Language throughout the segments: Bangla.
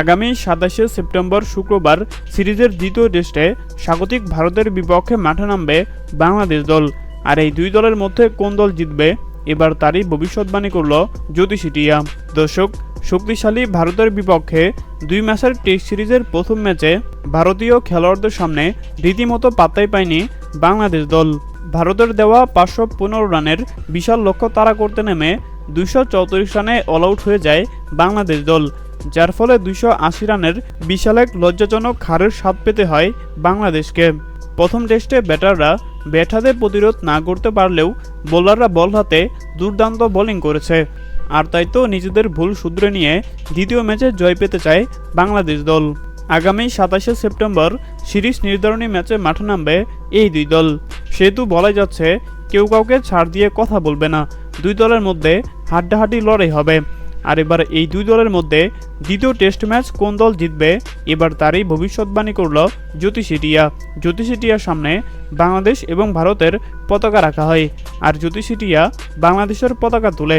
আগামী সাতাশে সেপ্টেম্বর শুক্রবার সিরিজের দ্বিতীয় টেস্টে স্বাগতিক ভারতের বিপক্ষে মাঠে নামবে বাংলাদেশ দল। আর এই দুই দলের মধ্যে কোন দল জিতবে, এবার তারই ভবিষ্যৎবাণী করল জ্যোতিষিটিয়া দর্শক, শক্তিশালী ভারতের বিপক্ষে দুই ম্যাচের টেস্ট সিরিজের প্রথম ম্যাচে ভারতীয় খেলোয়াড়দের সামনে রীতিমতো পাত্তাই পায়নি বাংলাদেশ দল। ভারতের দেওয়া পাঁচশো পনেরো রানের বিশাল লক্ষ্য তাড়া করতে নেমে দুইশো চৌত্রিশ রানে অল আউট হয়ে যায় বাংলাদেশ দল। যার ফলে দুইশো আশি রানের বিশাল এক লজ্জাজনক হারের স্বাদ পেতে হয় বাংলাদেশকে। প্রথম টেস্টে ব্যাটাররা ব্যাট হাতে প্রতিরোধ না করতে পারলেও বোলাররা বল হাতে দুর্দান্ত বোলিং করেছে। আর তাই তো নিজেদের ভুল শুধরে নিয়ে দ্বিতীয় ম্যাচে জয় পেতে চায় বাংলাদেশ দল। আগামী সাতাশে সেপ্টেম্বর সিরিজ নির্ধারণী ম্যাচে মাঠে নামবে এই দুই দল। সেহেতু বলা যাচ্ছে, কেউ কাউকে ছাড় দিয়ে কথা বলবে না। দুই দলের মধ্যে হাড্ডাহাড্ডি লড়াই হবে। আর এবার এই দুই দলের মধ্যে দ্বিতীয় টেস্ট ম্যাচ কোন দল জিতবে, এবার তারই ভবিষ্যৎবাণী করল জ্যোতিষী টিয়া জ্যোতিষী সামনে বাংলাদেশ এবং ভারতের পতাকা রাখা হয় আর জ্যোতিষিটিয়া বাংলাদেশের পতাকা তোলে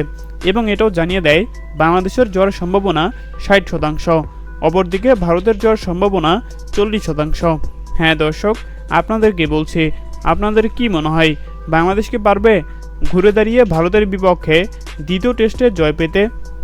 এবং এটাও জানিয়ে দেয়, বাংলাদেশের জ্বরের সম্ভাবনা ষাট শতাংশ, অপরদিকে ভারতের জ্বর সম্ভাবনা চল্লিশ শতাংশ। হ্যাঁ দর্শক আপনাদেরকে বলছি, আপনাদের কি মনে হয়, বাংলাদেশ কি পারবে? ঘুরে দাঁড়িয়ে ভারতের বিপক্ষে দ্বিতীয় টেস্টে জয় পেতে?